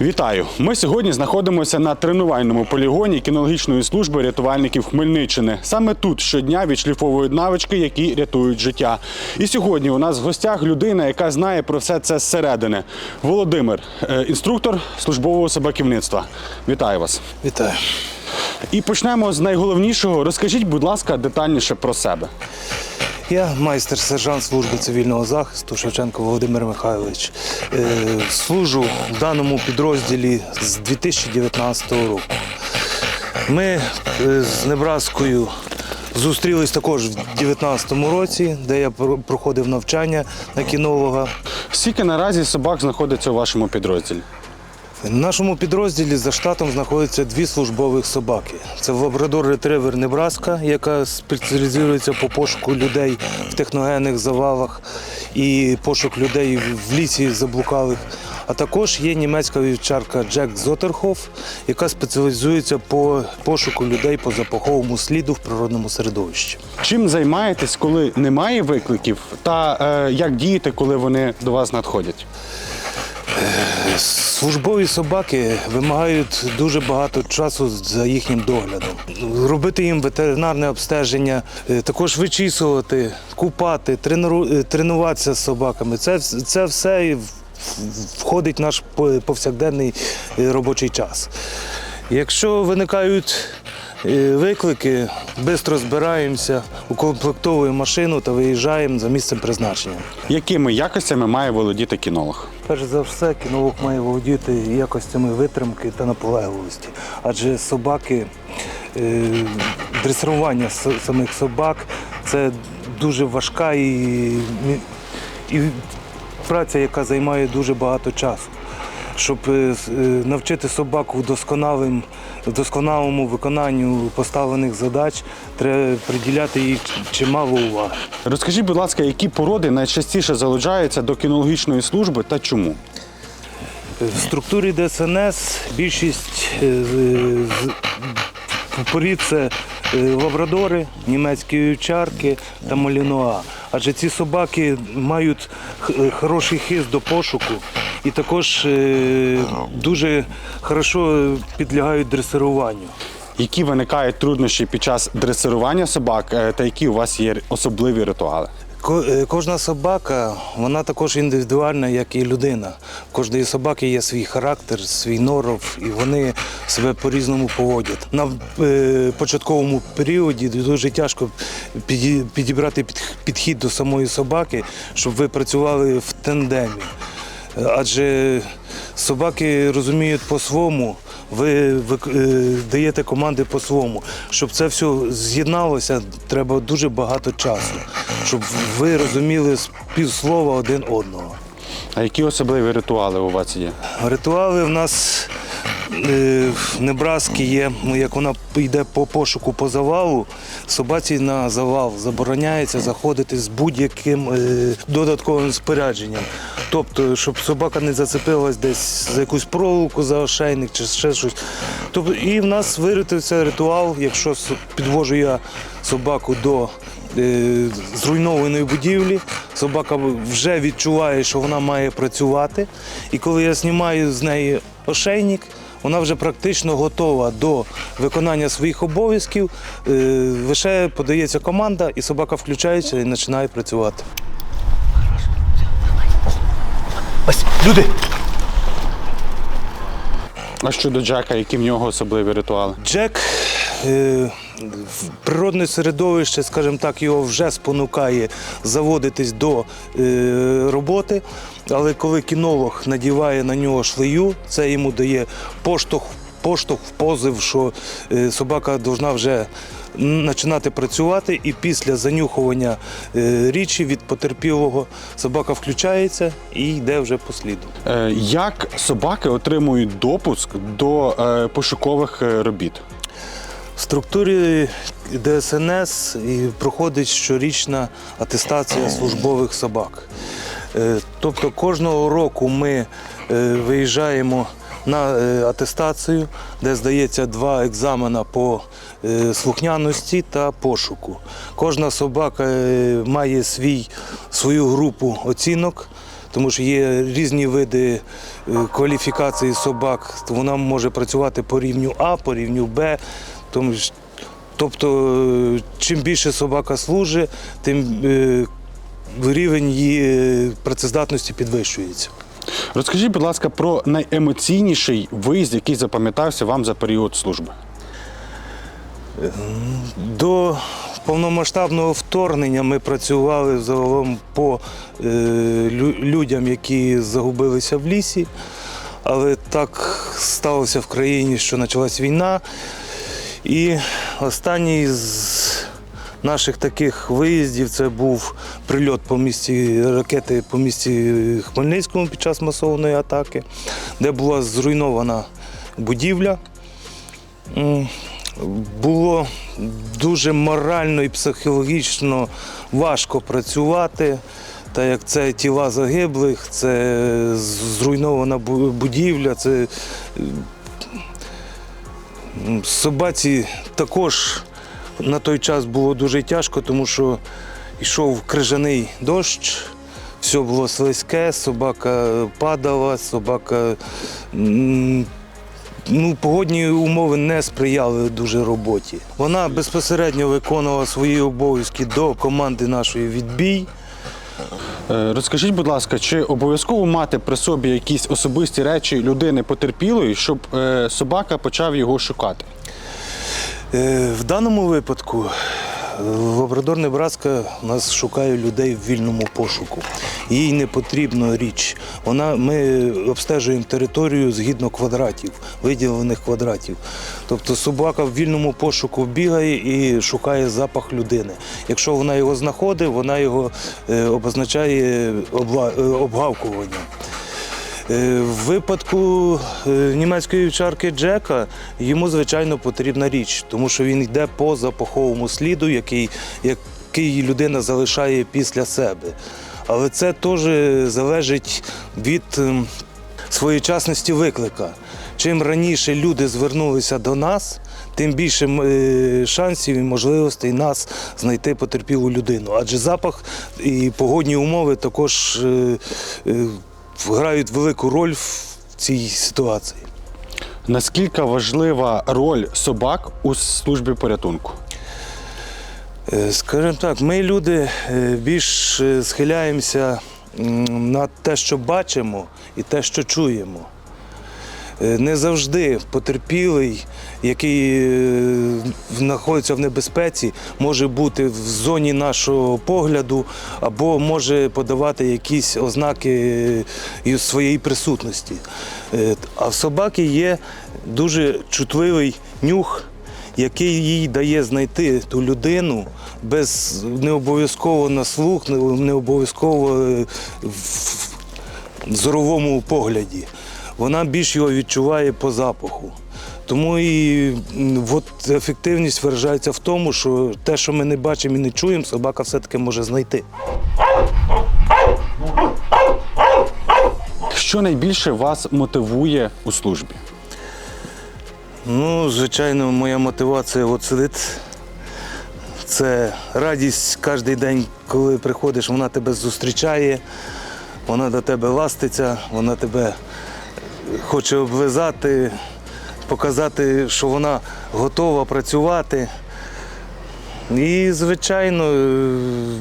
Вітаю! Ми сьогодні знаходимося на тренувальному полігоні кінологічної служби рятувальників Хмельниччини. Саме тут щодня відшліфовують навички, які рятують життя. І сьогодні у нас в гостях людина, яка знає про все це зсередини. Володимир, е, інструктор службового собаківництва. Вітаю вас! Вітаю. І почнемо з найголовнішого. Розкажіть, будь ласка, детальніше про себе. Я майстер сержант служби цивільного захисту Шевченко Володимир Михайлович. Е, Служу в даному підрозділі з 2019 року. Ми е, з Небраскою зустрілись також в 2019 році, де я проходив навчання на кінолога. Скільки наразі собак знаходиться у вашому підрозділі? В нашому підрозділі за штатом знаходяться дві службових собаки. Це лабрадор ретривер Небраска, яка спеціалізується по пошуку людей в техногенних завалах і пошук людей в лісі заблукалих. А також є німецька вівчарка Джек Зотерхоф, яка спеціалізується по пошуку людей по запаховому сліду в природному середовищі. Чим займаєтесь, коли немає викликів, та е, як дієте, коли вони до вас надходять? Службові собаки вимагають дуже багато часу за їхнім доглядом. Робити їм ветеринарне обстеження, е, також вичісувати, купати, е, тренуватися з собаками. Це, це все входить в наш повсякденний е, робочий час. Якщо виникають виклики, швидко збираємося, укомплектовуємо машину та виїжджаємо за місцем призначення. Якими якостями має володіти кінолог? Перш за все, кінолог має володіти якостями витримки та наполегливості. Адже собаки, е, дресирування самих собак це дуже важка і, і праця, яка займає дуже багато часу. Щоб е, е, навчити собаку досконалим, досконалому виконанню поставлених задач, треба приділяти їй чимало уваги. Розкажіть, будь ласка, які породи найчастіше залучаються до кінологічної служби та чому? В структурі ДСНС більшість е, порід це е, лабрадори, німецькі вівчарки та малінуа. Адже ці собаки мають е, хороший хист до пошуку і також е, дуже хорошо підлягають дресируванню. Які виникають труднощі під час дресирування собак, е, та які у вас є особливі ритуали? Ко- е, Кожна собака, вона також індивідуальна, як і людина. У кожної собаки є свій характер, свій норов, і вони себе по-різному поводять. На е, початковому періоді дуже тяжко піді- підібрати під- підхід до самої собаки, щоб ви працювали в тандемі. Адже собаки розуміють по-своєму, ви, вик- е, даєте команди по-своєму. Щоб це все з'єдналося, треба дуже багато часу, щоб ви розуміли півслова один одного. А які особливі ритуали у вас є? Ритуали в нас е, в Небраскі є, ну, як вона йде по пошуку по завалу, собаці на завал забороняється заходити з будь-яким е, додатковим спорядженням. Тобто, щоб собака не зацепилась десь за якусь проволоку, за ошейник чи ще щось. Тобто, і в нас виритився ритуал, якщо підвожу я собаку до е, зруйнованої будівлі. Собака вже відчуває, що вона має працювати. І коли я знімаю з неї ошейник, вона вже практично готова до виконання своїх обов'язків. Е, Лише подається команда, і собака включається і починає працювати. Люди. А щодо Джека, які в нього особливі ритуали? Джек е, в природне середовище, скажімо так, його вже спонукає заводитись до е, роботи. Але коли кінолог надіває на нього шлею, це йому дає поштовх, поштовх в позив, що е, собака повинна вже починати працювати, і після занюхування е, річі від потерпілого собака включається і йде вже по сліду. Е, як собаки отримують допуск до пошукових робіт? В структурі ДСНС проходить щорічна атестація службових собак. Тобто кожного року ми виїжджаємо на е, атестацію, де здається два екзамена по е, слухняності та пошуку. Кожна собака е, має свій, свою групу оцінок. тому що є різні види кваліфікації собак. Вона може працювати по рівню А, по рівню Б. Тобто, чим більше собака служить, тим рівень її працездатності підвищується. Розкажіть, будь ласка, про найемоційніший виїзд, який запам'ятався вам за період служби. До повномасштабного вторгнення ми працювали загалом по е, лю- людям, які загубилися в лісі. Але так сталося в країні, що почалась війна. І останній з наших таких виїздів це був прильот по місті ракети по місті Хмельницькому під час масованої атаки, де була зруйнована будівля. Було дуже морально і психологічно важко працювати, так як це тіла загиблих, це зруйнована будівля, це собаці також на той час було дуже тяжко, тому що йшов крижаний дощ, все було слизьке, собака падала, собака. Ну, погодні умови не сприяли дуже роботі. Вона безпосередньо виконувала свої обов'язки до команди нашої відбій. Е, Розкажіть, будь ласка, чи обов'язково мати при собі якісь особисті речі людини потерпілої, щоб е, собака почав його шукати? Е, В даному випадку е, Лабрадор Небраска нас шукає людей в вільному пошуку. Їй не потрібна річ. Вона, ми обстежуємо територію згідно квадратів, виділених квадратів. Тобто собака в вільному пошуку бігає і шукає запах людини. Якщо вона його знаходить, вона його е, обозначає обгавкуванням. Е, В випадку е, німецької вівчарки Джека йому звичайно потрібна річ, тому що він йде по запаховому сліду, який, який людина залишає після себе. Але це теж залежить від ем, своєчасності виклика. Чим раніше люди звернулися до нас, тим більше е, шансів і можливостей нас знайти потерпілу людину. Адже запах і погодні умови також грають велику роль в цій ситуації. Наскільки важлива роль собак у службі порятунку? Е, Скажімо так, ми люди е, більш е, схиляємося на те, що бачимо, і те, що чуємо. Е, Не завжди потерпілий, який е, знаходиться в небезпеці, може бути в зоні нашого погляду або може подавати якісь ознаки е, своєї присутності. А в собаки є дуже чутливий нюх, який їй дає знайти ту людину без не обов'язково на слух, не- обов'язково в зоровому погляді. Вона більш його відчуває по запаху. Тому і от ефективність виражається в тому, що те, що ми не бачимо і не чуємо, собака все-таки може знайти. Що найбільше вас мотивує у службі? Ну, звичайно, моя мотивація от сидить. Це радість кожен день, коли приходиш, вона тебе зустрічає, вона до тебе ластиться, вона тебе хоче облизати, показати, що вона готова працювати. І, звичайно, е,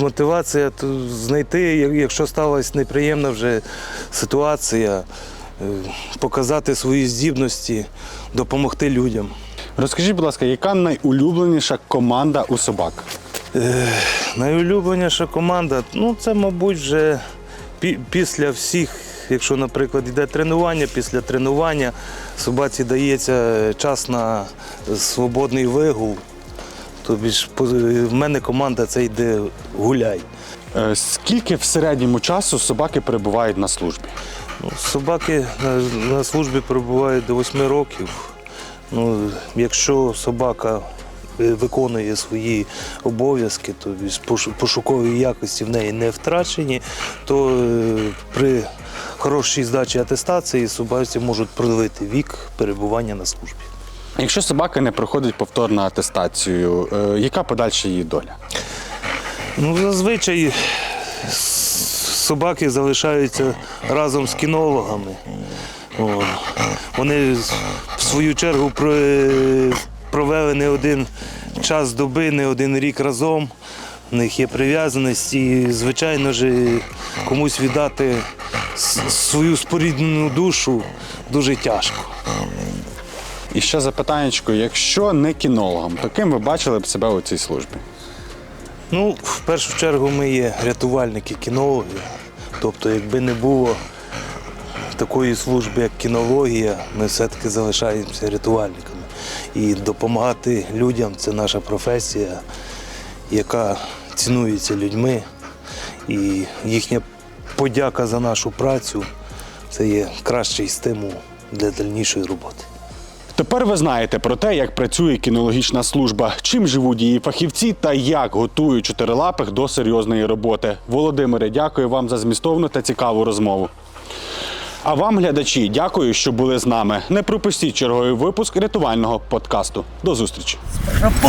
мотивація знайти, якщо сталася неприємна вже ситуація, е, показати свої здібності, допомогти людям. Розкажіть, будь ласка, яка найулюбленіша команда у собак? Найулюбленіша команда, ну це, мабуть, вже пі- після всіх, якщо, наприклад, йде тренування, після тренування собаці дається час на свободний вигул. Тобі ж в мене команда це йде гуляй. Е, Скільки в середньому часу собаки перебувають на службі? Ну, собаки на, службі перебувають до 8 років. Ну, якщо собака е, виконує свої обов'язки, то пошукові якості в неї не втрачені, то е, при хорошій здачі атестації собаці можуть продавити вік перебування на службі. Якщо собака не проходить повторну атестацію, е, яка подальша її доля? Ну, зазвичай собаки залишаються разом з кінологами. О, Вони в свою чергу провели не один час доби, не один рік разом. У них є прив'язаність і, звичайно ж, комусь віддати свою споріднену душу дуже тяжко. І ще запитаннячко, якщо не кінологом, то ким ви бачили б себе у цій службі? Ну, в першу чергу ми є рятувальники кінологи. Тобто, якби не було такої служби, як кінологія, ми все-таки залишаємося рятувальниками. І допомагати людям це наша професія, яка цінується людьми. І їхня подяка за нашу працю це є кращий стимул для дальнішої роботи. Тепер ви знаєте про те, як працює кінологічна служба, чим живуть її фахівці та як готують чотирилапих до серйозної роботи. Володимире, дякую вам за змістовну та цікаву розмову. А вам, глядачі, дякую, що були з нами. Не пропустіть черговий випуск рятувального подкасту. До зустрічі! Рапу!